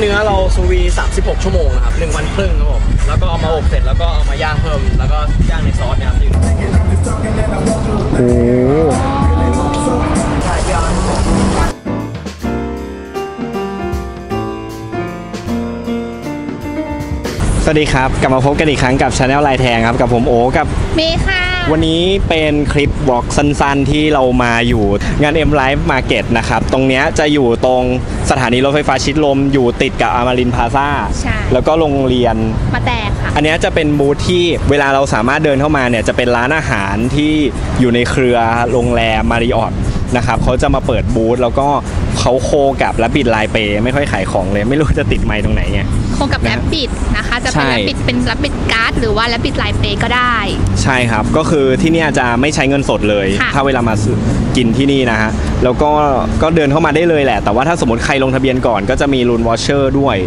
เนื้อเราซูวี 36 ชั่วโมงนะครับหนึ่งวันครึ่งครับผมแล้วก็เอามาอบเสร็จแล้วก็เอามาย่างเพิ่ม แล้วก็ย่างในซอสเนี่ยครับโอ้สวัสดีครับ กลับมาพบกันอีกครั้งกับชาแนลลายแทงครับ กับผมโอกับ เมย์ค่ะ วันนี้เป็นคลิปวอล์กสั้นๆ ที่เรามาอยู่งาน M Live Market นะครับ ตรงเนี้ยจะอยู่ตรงสถานีรถไฟฟ้าชิดลมอยู่ติดกับอามารินพาซาใช่ แล้วก็โรงเรียน มาแตกค่ะ อันเนี้ยจะเป็นบูธที่เวลาเราสามารถเดินเข้ามาเนี่ยจะเป็นร้านอาหารที่อยู่ในเครือโรงแรมมาริออทนะครับเขาจะมาเปิดบูธแล้วก็เขาโคกับและบิดลายเปย์ไม่ค่อยขายของเลย ไม่รู้จะติดไม้ตรงไหนเนี่ย คงกับนะแรปปิดนะคะ จะใช่เป็นแรปปิดเป็นแรปปิดการ์ดหรือว่าแรปปิดลายเปย์ก็ได้ ใช่ครับ ก็คือที่เนี่ยจะไม่ใช้เงินสดเลยค่ะถ้าเวลามาซื้อกินที่นี่นะฮะ แล้วก็ก็เดินเข้ามาได้เลยแหละ แต่ว่าถ้าสมมติใครลงทะเบียนก่อนก็จะมีรูนวอชเชอร์ด้วย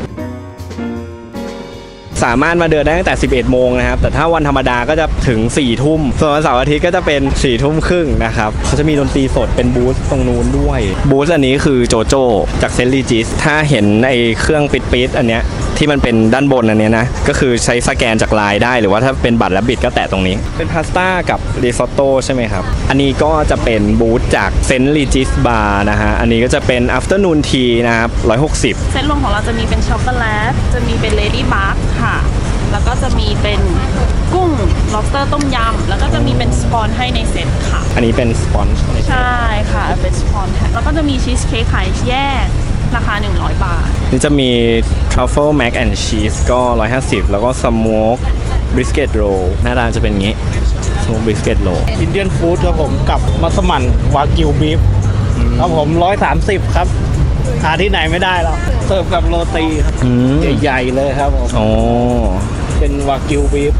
สามารถมาเดินได้ตั้งแต่ 11 โมงนะครับ แต่ถ้าวันธรรมดาก็จะถึง 4 ทุ่ม ส่วนวันเสาร์อาทิตย์ก็จะเป็น 4 ทุ่มครึ่งนะครับ เขาจะมีดนตรีสดเป็นบูธตรงนู้นด้วย บูธอันนี้คือโจโจจากเซนต์ลีจิส ถ้าเห็นไอ้เครื่องปิดปิดๆอันเนี้ย ที่มันเป็นด้านบนอันเนี้ยนะ ก็คือใช้สแกนจากไลน์ได้ หรือว่าถ้าเป็นบัตรและบิดก็แตะตรงนี้ เป็นพาสต้ากับริซอตโต้ใช่ไหมครับ อันนี้ก็จะเป็นบูธจากเซนต์ลีจิสบาร์นะฮะ อันนี้ก็จะเป็น afternoon tea นะครับ160เซตรวมของเราจะมีเป็นช็อกโกแลต จะมีเป็นเลดี้บัคค่ะ แล้วก็จะมีเป็นกุ้ง lobster ต้มยำ แล้วก็จะมีเป็นสปอนให้ในเซตค่ะ อันนี้เป็นสปอนจ์ใช่ค่ะ เป็นสปอนให้แล้วก็จะมีชีสเค้กขายแยก ราคา 100 บาท นี่จะมี truffle mac and cheese ก็ 150 แล้วก็ smoke brisket roll หน้าตาจะเป็นอย่างนี้ smoke brisket roll อินเดียนฟู้ดครับผมกับมัสมั่นวากิวบีฟครับผม 130 ครับ หาที่ไหนไม่ได้แล้ว เสิร์ฟกับโรตีครับอืม ใหญ่ๆเลยครับผมอ๋อเป็นวากิวบีฟ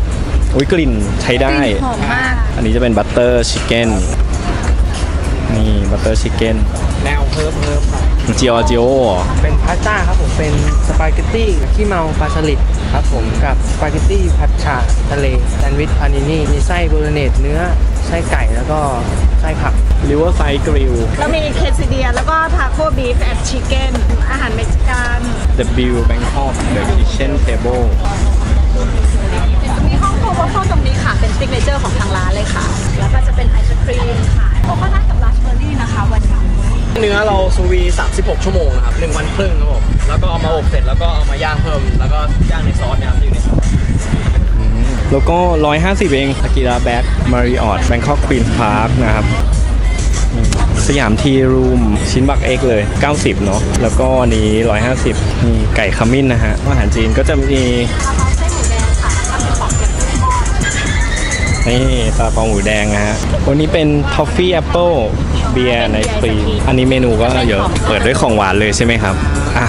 อุ้ยกลิ่นใช้ได้ หอมมาก อันนี้จะเป็น butter chicken นี่ butter chicken แนวเพิ่มเพิ่มหน่อย จิโอจิโอเป็นพาสต้าครับผมเป็นสปาเกตตี้ขี้เมาปลาสลิดครับผมกับสปาเกตตี้ผัดฉ่าทะเลแซนด์วิชพานินี่มีไส้โบโลเนสเนื้อไส้ไก่แล้วก็ไส้ผัก riverside grill แล้วมีเคสเดียแล้วก็ทาโก้บีฟแอนด์ชิคเก้นอาหารเม็กซิกัน the bill bangkok the kitchen table มีห้องโคโค่ตรงนี้ค่ะเป็นซิกเนเจอร์ของทางร้านเลยค่ะ แล้วก็จะเป็นไอศครีมค่ะโคโคนัทกับราสเบอร์รี่นะคะวันนี้ เนื้อเราซูวี 36 ชั่วโมงนะครับหนึ่งวันครึ่งครับผมแล้วก็เอามาอบเสร็จแล้วก็เอามาย่างเพิ่ม แล้วก็ย่างในซอสนี่ยครับอยู่ในซอสแล้วก็ 150 เองอากิระแบ็กมาริออทแบงคอกควีนส์พาร์คนะครับสยามทีรูมชิ้นบักเอ็กเลย 90 เนาะแล้วก็นี้ 150 มีไก่ขมิ้นนะฮะอาหารจีนก็จะมีนี่ซาลาเปาหมูแดงนะฮะวันนี้เป็นทอฟฟี่แอปเปิล เบียร์ไอศครีม อันนี้เมนูก็เยอะเปิดด้วยของหวานเลยใช่ไหมครับอ่า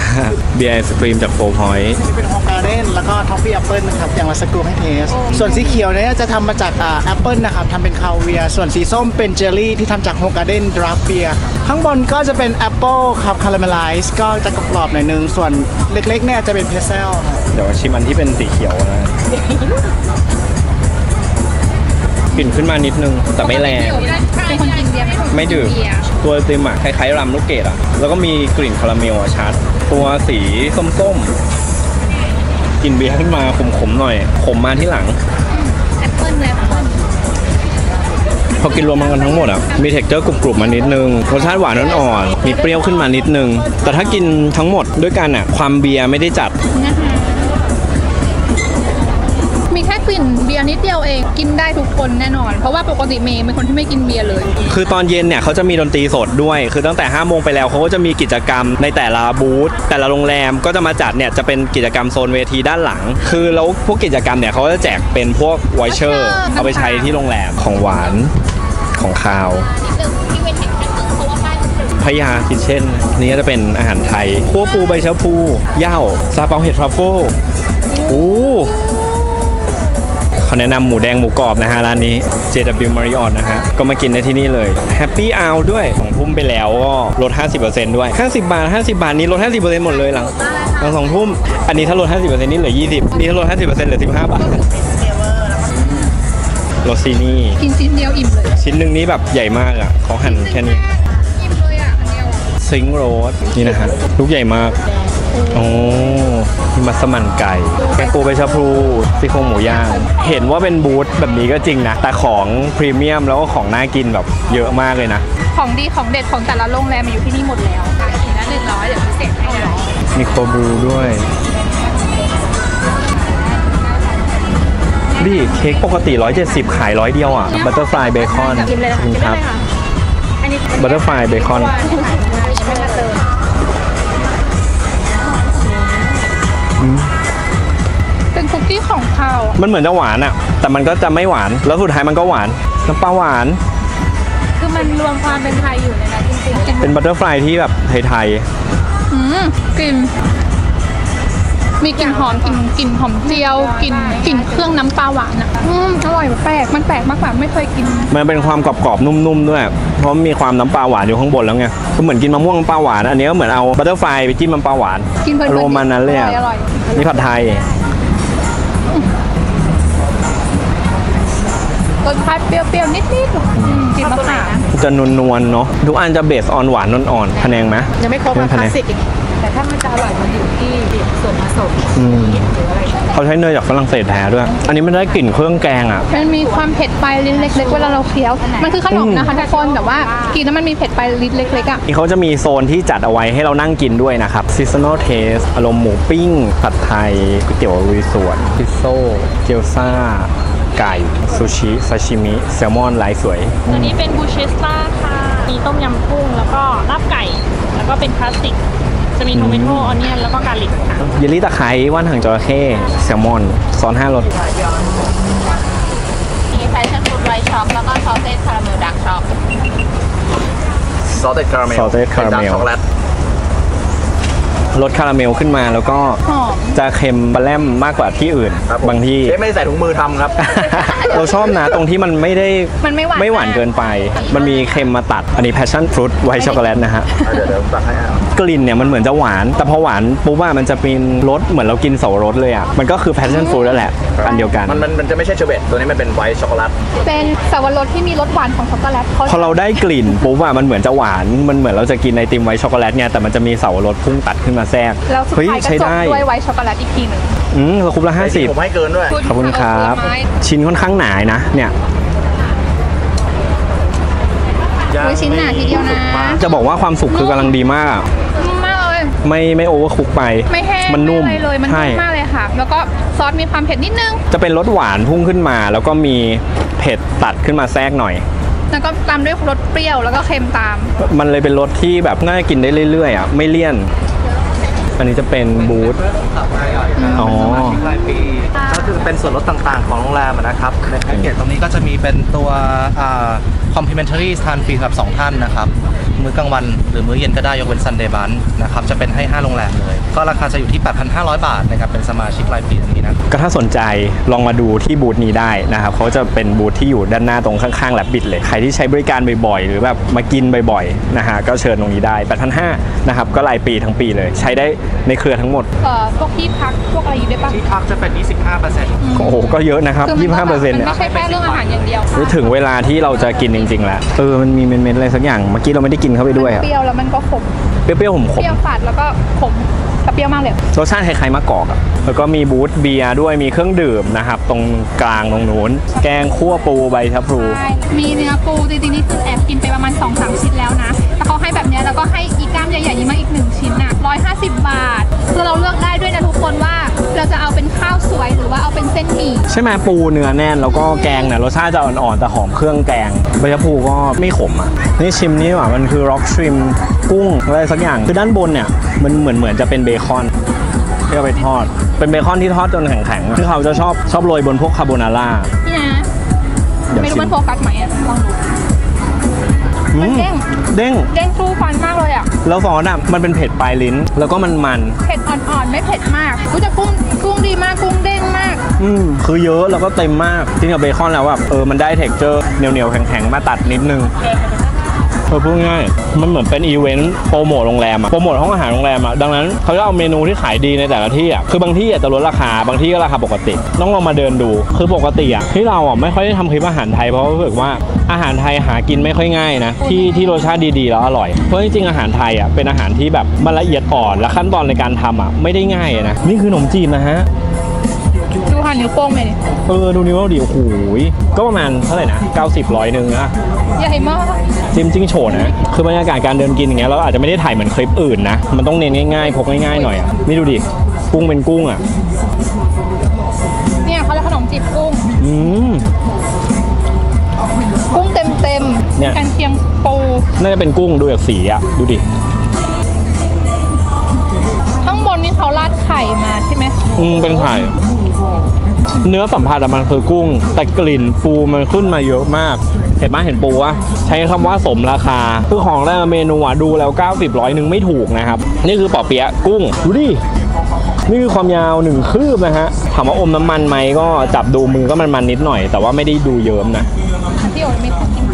เบียร์ไอศครีมจากโฟร์พอยต์เป็นฮอกการ์เด้นแล้วก็ท็อฟฟี่แอปเปิลนะครับ อย่างละสกรูให้เทส ส่วนสีเขียวเนี่ยจะทำมาจากแอปเปิลนะครับทำเป็นคาเวียร์ส่วนสีส้มเป็นเจลลี่ที่ทำจากฮอกการ์เด้นดราฟเบียร์ข้างบนก็จะเป็นแอปเปิลครับคาราเมลไลซ์ก็จะกรอบๆหน่อยนึง ส่วนเล็กๆเนี่ยจะเป็นเพเซลครับ เดี๋ยวชิมอันที่เป็นสีเขียวนะกลิ่นขึ้นมานิดนึงแต่ไม่แรงเป็ ไม่ดื่มเบียร์ ตัวเต็มอะคล้ายๆรัมลูกเกดอะแล้วก็มีกลิ่นคาราเมลอะชัด ตัวสีส้มๆกลิ่นเบียร์ขึ้นมาขมๆหน่อย ขมมาที่หลัง แอปเปิ้ลแอปเปิ้ลพอกินรวมกันทั้งหมดอะ มีเท็กเจอร์กรุบๆมานิดนึง รสชาติหวานอ่อนๆมีเปรี้ยวขึ้นมานิดนึง แต่ถ้ากินทั้งหมดด้วยกันอะ ความเบียร์ไม่ได้จัด นะคะมีแค่ กลิ่นเบียร์นิดเดียวเองกินได้ทุกคนแน่นอน เพราะว่าปกติเมย์เป็นคนที่ไม่กินเบียร์เลย คือตอนเย็นเนี่ยเขาจะมีดนตรีสดด้วย คือตั้งแต่5โมงไปแล้วเขาก็จะมีกิจกรรมในแต่ละบูธแต่ละโรงแรมก็จะมาจัดเนี่ยจะเป็นกิจกรรมโซนเวทีด้านหลัง คือแล้วพวกกิจกรรมเนี่ยเขาก็จะแจกเป็นพวกไวเชอร์ voucher เอาไปใช้ที่โรงแรมของหวานของคาวที่เวนเห็นแค่ตึกเพราะว่าป้ายมันตึกพยาคิทเช่น นี่ก็จะเป็นอาหารไทยคั่วปูใบชะพูย่าวซาเปาเห็ดทรัฟเฟิลโอ้ เขาแนะนำหมูแดงหมูกรอบนะฮะร้านนี้ JW Marriott นะฮะก็มากินได้ที่นี่เลย Happy Hour ด้วยของทุ่มไปแล้วก็ลด 50%ด้วย 50 บาท 50 บาทนี้ลด 50%หมดเลยหลังหลังสองทุ่ม อันนี้ถ้าลด 50%นี่เหลือ 20นี่ถ้าลด 50%เหลือ 15 บาทโรซินี่กินชิ้นเดียวอิ่มเลย ชิ้นหนึ่งนี้แบบใหญ่มากอะเขาหั่นแค่นี้อิ่มเลยอะอันเดียวอะซิงโรสนี่นะฮะลูกใหญ่มากโอ้ มัสมั่นไก่แกงปูใบชะพลูซี่โครงหมูย่าง เห็นว่าเป็นบูธแบบนี้ก็จริงนะ แต่ของพรีเมียมแล้วก็ของน่ากินแบบเยอะมากเลยนะ ของดีของเด็ดของแต่ละโรงแรมมาอยู่ที่นี่หมดแล้วกินละหนึ่งร้อยเดี๋ยวพิเศษให้ร้อยมีโคบรูด้วยดิเค้กปกติ 170 ขายร้อยเดียวอะบัตเตอร์ฟลายเบคอนกินเลยนะคะกินครับเลยค่ะอันนี้บัตเตอร์ฟลายเบคอนไม่มาเติม เป็นคุกกี้ของข้าวมันเหมือนจะหวานอะแต่มันก็จะไม่หวาน แล้วสุดท้ายมันก็หวาน น้ำปลาหวาน คือมันรวมความเป็นไทยอยู่ในนั้นจริงๆเป็นบัตเตอร์ฟลายที่แบบไทยๆอืมกลิ่น มีกลิ่นหอมกลิ่นกลิ่นหอมเจียวกลิ่นกลิ่นเครื่องน้ำปลาหวานอะอืมอร่อยแปลกมันแปลกมากกว่าไม่เคยกินๆมันเป็นความกรอบๆนุ่มๆด้วย เพราะมันมีความน้ำปลาหวานอยู่ข้างบนแล้วไงก็เหมือนกินมะม่วงน้ำปลาหวานอันนี้ก็เหมือนเอาบัตเตอร์ฟลายไปจิ้มน้ำปลาหวานกินเพลินๆอารมณ์มันนั้นเลยอะอร่อย นี่ผัดไทย รสชาติเปรี้ยวๆนิดๆอืมกลิ่นมะขามจะนวลๆเนาะทุกอันจะเบสออนหวานอ่อนๆพะแนงไหมยังไม่ครบเรื่อะองคคะแนลานสสิกอีกแต่ถ้ามัน จะอร่อยมันอยู่ที่ส่วนผสมอืมเขาใช้เนยจากฝรั่งเศสแท้ด้วย อันนี้มันได้กลิ่นเครื่องแกงอะ มันมีความเผ็ดปลายลิ้นเล็ก ๆ เวลาเราเคี้ยว มันคือขนมนะคะทุกคนแต่ว่ากินแล้วมันมีเผ็ดปลายลิ้นเล็กๆอะนี่เขาจะมีโซนที่จัดเอาไว้ให้เรานั่งกินด้วยนะครับ seasonal taste อารมณ์หมูปิ้ง ผัดไทยก๋วยเตี๋ยวลุยสวนพิซโซ่เกี๊ยวซ่าไก่ ซูชิ ซาชิมิ แซลมอนลายสวย ตัวนี้เป็นบูเชสต้าค่ะ มีต้มยำกุ้ง แล้วก็ลาบไก่ แล้วก็เป็นคลาสสิก จะมีโทเมโตออนเนียนแล้วก็กาลิกค่ะเยลลี่ตะไคร้ว่านหางจระเข้แซลมอนซ้อนห้ารสมีแฟชั่นฟูดไวท์ช็อกแล้วก็ซอสเซตคาราเมลดักช็อก salted caramel salted เป็น dark caramel chocolate ร สคาราเมลขึ้นมาแล้วก็หอม จะเค็มบะแลมมากกว่าที่อื่นครับผมบางที่ เชฟไม่ได้ใส่ถุงมือทำครับ เราชอบนะตรงที่มันไม่ได้มันไม่หวานไม่หวานเกินไป มันมีเค็มมาตัด อันนี้ passion fruit ไวท์ช็อกโกแลตนะฮะ อะเดี๋ยวเดี๋ยวผมตักให้อะกลิ่นเนี่ยมันเหมือนจะหวาน แต่พอหวานปุ๊บว่ามันจะเป็นรสเหมือนเรากินเสาวรสเลยอะ มันก็คือ passion fruit นั่นแหละ อันเดียวกัน มันมันมันจะไม่ใช่เชอร์เบตตัวนี้มันเป็นไวท์ช็อกโกแลตเป็นสับปะรดที่มีรสหวานของช็อกโกแลตเขาพอเราได้กลิ่นปุ๊บว่ามันเหมือนจะหวาน มันเหมือนเราจะกินไอติมไวท์ช็อกโกแลตไงแต่มันจะมีเสาวรสพุ่งตัดขึ้นมาแทรกแล้วสุดเฮ้ยท้ายก็ใช้จบได้ด้วยไวท์ช็อกโกแลตอีกทีหนึ่งอืมเราคุบละห้าสิบ ผมให้เกินด้วย ขอบคุณครับผลไม้ชิ้นค่อนข้างหนานะ เนี่ย อุ๊ยชิ้นหนาทีเดียวนะจะบอกว่าความสุกคือกำลังดีมากอะนุ่มมากเลย ไม่ไม่โอเวอร์คุกไปไม่แห้งมันนุ่มไอะไรเลยมันใช่ นุ่มมากเลยค่ะ แล้วก็ซอสมีความเผ็ดนิดนึง จะเป็นรสหวานพุ่งขึ้นมา แล้วก็มีเผ็ดตัดขึ้นมาแทรกหน่อย แล้วก็ตามด้วยรสเปรี้ยวแล้วก็เค็มตาม มันเลยเป็นรสที่แบบน่ากินได้เรื่อยๆอะไม่เลี่ยน อันนี้จะเป็นบูธอ๋อสมาชิกรายปีก็คือเป็นส่วนลดต่างๆของโรงแรมอะนะครับในแพ็กเกจตรงนี้ก็จะมีเป็นตัวอ่า complimentary ทานฟรีสำหรับ2ท่านนะครับ มื้อกลางวันหรือมื้อเย็นก็ได้ยกเว้น Sunday b u n นะครับ จะเป็นให้ 5 โรงแรมเลย ก็ราคาจะอยู่ที่ 8,500 บาทนะครับเป็นสมาชิกรายปีตรงนี้นะก็ถ้าสนใจลองมาดูที่บูธนี้ได้นะครับเขาจะเป็นบูธที่อยู่ด้านหน้าตรงข้างๆแลบบิดเลย ใครที่ใช้บริการบ่อยๆ หรือแบบมากินบ่อยๆนะฮะก็เชิญตรงนี้ได้8,500นะครับก็รายปีทั้งปีเลย ใช้ได้ในเครือทั้งหมดเอ่อพวกที่พักพวกอะไรอยู่ได้ปะที่พักจะเป็น 25%โอ้โหก็เยอะนะครับ คือมันก็25%แบบเนี่ยมันไม่ใช่แค่เรื่องอาหารอย่างเดียวนี่ถึงเวลาที่เราจะกินจริงๆแล้วเออมันมีเมนๆอะไรสักอย่างเมื่อกี้เราไม่ได้กินเข้าไปด้วยมันอะเปรี้ยวแล้วมันก็ขมเปรี้ยวๆผมขเปมรี้ยวฝาดแล้วก็ขมแต่เปรี้ยวมากเลยรสชาติคล้ายๆมะกอกอะแล้วก็มีบูธเบียร์ด้วยมีเครื่องดื่มนะครับ ตรงกลางตรงนู้นแกงคั่วปูใบชะพลู ใช่มีเนื้อปูจริงๆนี่คือแอบกินไปประมาณ2อสชิ้นแล้วนะแต่เขาให้แบบเนี้ยแล้วก็ให้อีกกล้ามใหญ่ๆนี้มาอีกหนึ่งชิ้นอะ150 บาท เอาเป็นเส้นหมี่ใช่ไหมปูเนื้อแน่นแล้วก็แกงเนี่ยรสชาติจะอ่อนๆแต่หอมเครื่องแกงใบชะพลูก็ไม่ขมอะนี่ชิมนี่หว่ามันคือร็อกชริมกุ้งอะไรสักอย่างคือด้านบนเนี่ยมันเหมือนเหมือนจะเป็นเบคอนที่เอาไปทอด เป็นเบคอนที่ทอดจนแข็งๆอะที่เขาจะชอบชอบโรยบนพวกคาโบนาร่านี่นะเดี๋ยวไม่รู้ชิมันมโฟกัสไหมอะลองดูอืมันเด้งเด้งเด้งสู้ฟันมากเลยอะแล้วซอสอะมันเป็นเผ็ดปลายลิ้นแล้วก็มันมันเผ็ดอ่อนๆไม่เผ็ดมากกูจะกุ้งกุ้งดีมากกุ้งเด้งมาก อืมคือเยอะแล้วก็เต็มมากจริงกับเบคอนแล้วแบบเออมันได้เท็กเจอร์เหนียวๆแข็งๆมาตัดนิดนึงเออพูดง่าย มันเหมือนเป็นอีเวนต์โปรโมทโรงแรมอะโปรโมทห้องอาหารโรงแรมอะดังนั้นเขาจะเอาเมนูที่ขายดีในแต่ละที่อะคือบางที่อาจจะลดราคา บางที่ก็ราคาปกติ ต้องลองมาเดินดู คือปกติอะที่เราอะไม่ค่อยได้ทำคลิปอาหารไทยเพราะรู้สึกว่าอาหารไทยหากินไม่ค่อยง่ายนะ ที่ที่รสชาติดีๆแล้วอร่อย เพราะจริงๆอาหารไทยอะเป็นอาหารที่แบบมันละเอียดอ่อนและขั้นตอนในการทำอะไม่ได้ง่ายนะ นี่คือขนมจีนนะฮะ ดูหันนิ้วโป้งไปดิเออดูนิ้วเราดิโอ้โหก็ประมาณเท่าไหร่นะ90ร้อยหนึ่งอะใหญ่มากจิ้มจิ้งโฉนะคือบรรยากาศการเดินกินอย่างเงี้ยเราอาจจะไม่ได้ถ่ายเหมือนคลิปอื่นนะมันต้องเน้นง่ายๆพกง่ายๆหน่อยอะนี่ดูดิกุ้งเป็นกุ้งอะเนี่ยเขาเรียกขนมจีบกุ้งอืมกุ้งเต็มเต็มๆเนี่ยกันเชียงปูน่าจะเป็นกุ้งดูจากสีอะดูดิข้างบนนี่เขาราดไข่มาใช่ไหมอืมเป็นไข่ เนื้อสัมผัสอะมันคือกุ้ง แต่กลิ่นปูมันขึ้นมาเยอะมาก เห็นไหมเห็นปูวะใช้คำว่าสมราคา คือของแรกเมนูอะดูแล้ว 90ร้อยหนึ่งไม่ถูกนะครับ นี่คือปอเปี๊ยะกุ้ง ดูดินี่คือความยาวหนึ่งคืบนะฮะถามว่าอมน้ำมันไหมก็จับดูมือก็มันมันๆนิดหน่อย แต่ว่าไม่ได้ดูเยิ้มนะพี่โอ๋ไม่ค่อยกิน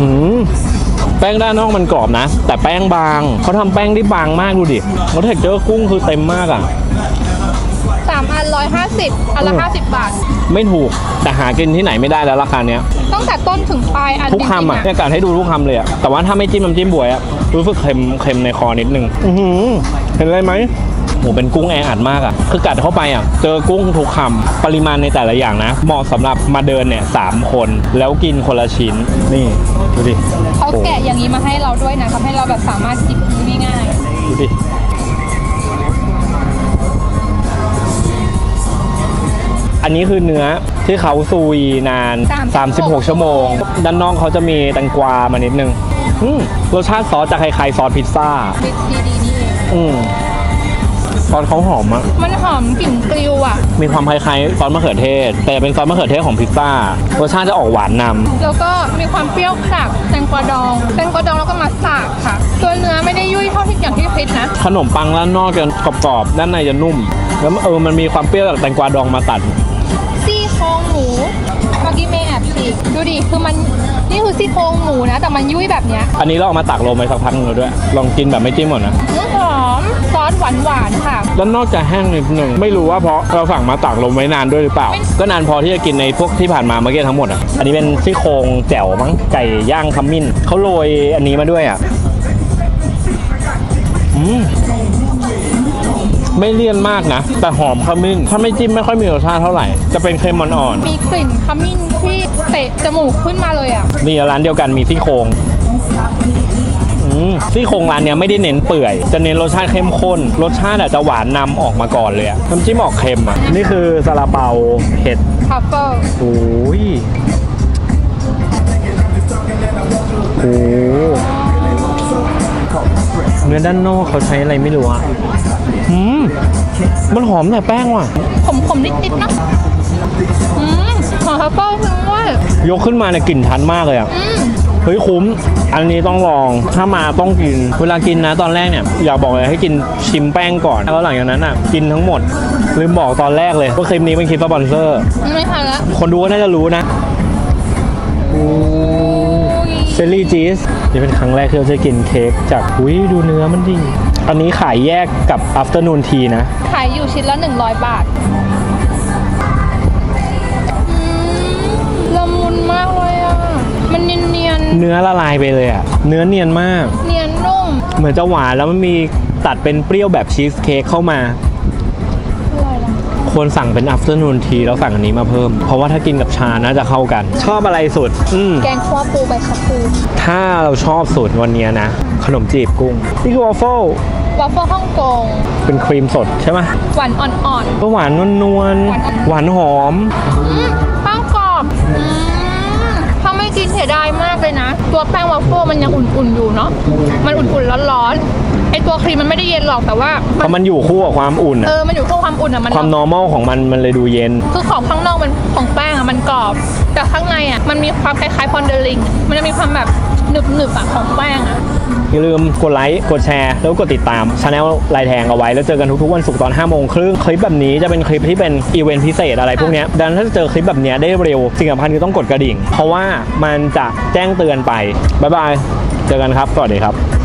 อืมแป้งด้านนอกมันกรอบนะ แต่แป้งบางเขาทำแป้งได้บางมากดูดิแล้วเท็กเจอร์กุ้งคือเต็มมากอะ ห้าสิบอันละห้าสิบบาท ไม่ถูกแต่หากินที่ไหนไม่ได้แล้วราคาเนี้ยตั้งแต่ต้นถึงปลายทุกคำอะเนี่ยกาดให้ดูทุกคำเลยอะแต่ว่าถ้าไม่จิ้มน้ำจิ้มบวยอะรู้สึกเค็มเค็มในคอนิดนึงอือเห็นอะไรไหมหมูเป็นกุ้งแออัดมากอะ คือกัดเข้าไปอะ เจอกุ้งทุกคำปริมาณในแต่ละอย่างนะ เหมาะสำหรับมาเดินเนี่ยสามคน แล้วกินคนละชิ้น นี่ ดูดิเขาแกะอย่างนี้มาให้เราด้วยนะทำให้เราแบบสามารถจิบง่ายดูดิ อันนี้คือเนื้อที่เขาซูยนาน 36 ชั่วโมง ด้านนอกเขาจะมีแตงกวามานิดนึงอืมรสชาติซอสจะคล้ายๆซอสพิซซ่าๆดีดีๆนี่เองอืมซอสเขาหอมอะมันหอมกลิ่นกลิวอะ มีความคล้ายๆซอสมะเขือเทศ แต่เป็นซอสมะเขือเทศของพิซซ่ารสชาติจะออกหวานนำ แล้วก็มีความเปรี้ยวจากแตงกวาดอง แตงกวาดองแล้วก็มัสตาร์ดค่ะ ตัวเนื้อไม่ได้ยุ่ยเท่าที่อย่างที่คิดนะ ขนมปังด้านนอกจะกรอบๆ ด้านในจะนุ่ม แล้วเออ มันมีความเปรี้ยวจากแตงกวาดองมาตัด ดูดิคือมันนี่คือซี่โครงหมูนะ แต่มันยุ่ยแบบเนี้ยอันนี้เราเอามาตักลงไปสักพักหนึงแล้วด้วย ลองกินแบบไม่จิ้มก่อนนะ อื้อหอมซอสหวานหวานๆค่ะด้านนอกจะแห้งนิดหนึ่งไม่รู้ว่าเพราะเราสั่งมาตักลงไว้นานด้วยหรือเปล่า ก็นานพอที่จะกินในพวกที่ผ่านมาเมื่อกี้ทั้งหมดอะอันนี้เป็นซี่โครงแจ่วมั้งไก่ย่างขมิ้นเขาโรยอันนี้มาด้วยอะอืม ไม่เลี่ยนมากนะ แต่หอมขมิ้น ถ้าไม่จิ้มไม่ค่อยมีรสชาติเท่าไหร่ จะเป็นเค็มอ่อนมีกลิ่นขมิ้นที่เตะจมูกขึ้นมาเลยอะ ๆนี่ร้านเดียวกันมีซี่โครงอืมซี่โครงร้านเนี้ยไม่ได้เน้นเปื่อย จะเน้นรสชาติเข้มข้น รสชาติอาจจะหวานนำออกมาก่อนเลยอะน้ำจิ้มออกเค็มอะ นี่คือซาลาเปาเห็ด ทัฟเฟิลโอ้ยโอ้เนื้อด้านนอกเขาใช้อะไรไม่รู้อะ อืมมันหอมแต่แป้งว่ะขมๆนิดๆเนอะอืมหอมทัฟเฟิลคือว่ายกขึ้นมาเนี่ยกลิ่นทันมากเลยอะ อืมเฮ้ยคุ้ม อันนี้ต้องลอง ถ้ามาต้องกิน เวลากินนะตอนแรกเนี่ยอยากบอกเลยให้กินชิมแป้งก่อน แล้วหลังจากนั้นอะกินทั้งหมด ลืมบอกตอนแรกเลยว่าคลิปนี้เป็นคลิปสปอนเซอร์ ไม่ทันละคนดูก็น่าจะรู้นะเซลลี่จีสนี่เป็นครั้งแรกที่เราจะกินเค้กจากอุ้ยดูเนื้อมันดี อันนี้ขายแยกกับ afternoon tea นะ ขายอยู่ชิ้นละ 100 บาทอืมละมุนมากเลยอะ มันเนียนเนื้อละลายไปเลยอะเนื้อเนียนมาก ๆ เนียนนุ่ม เหมือนจะหวานแล้วมันมีตัดเป็นเปรี้ยวแบบชีสเค้กเข้ามา อร่อยนะควรสั่งเป็น afternoon tea แล้วสั่งอันนี้มาเพิ่ม เพราะว่าถ้ากินกับชาน่าจะเข้ากัน ชอบอะไรสุด อืม แกงคั่วปูใบชะพูถ้าเราชอบสุดวันเนี้ยนะ ขนมจีบกุ้งนี่คือวอฟเฟิล วาฟเฟิลฮ่องกงเป็นครีมสดใช่ไหมหวานอ่อนก็หวานนวลๆหวานหอมๆอืมแป้งกรอบอืมถ้าไม่กินเสียดายมากเลยนะ ตัวแป้งวาฟเฟิลมันยังอุ่นๆอยู่เนาะมันอุ่นๆร้อนๆไอตัวครีมมันไม่ได้เย็นหรอกแต่ว่าเพราะมันอยู่คู่กับความอุ่นเออะอมันอยู่คู่ความอุ่นอะมันความ normal ของมันมันเลยดูเย็น คือของข้างนอกมันของแป้งอะมันกรอบ แต่ข้างในอะมันมีความคล้ายๆพอนเดอร์ลิงมันจะมีความแบบหนึบๆอะของแป้งอะจ อย่าลืมกดไลค์ กดแชร์ แล้วก็กดติดตามช anel ลายแทงเอาไว้ แล้วเจอกันทุกๆวันศุกร์ตอน5โมงครึ่งคลิปแบบนี้จะเป็นคลิปที่เป็นอีเวนต์พิเศษอะไรพวกนี้ดังนั้นถ้าจะเจอคลิปแบบนี้ได้เร็วสิ่งสำคัญคือต้องกดกระดิ่ง เพราะว่ามันจะแจ้งเตือนไปบ๊ายบายเจอกันครับสวัสดีครับ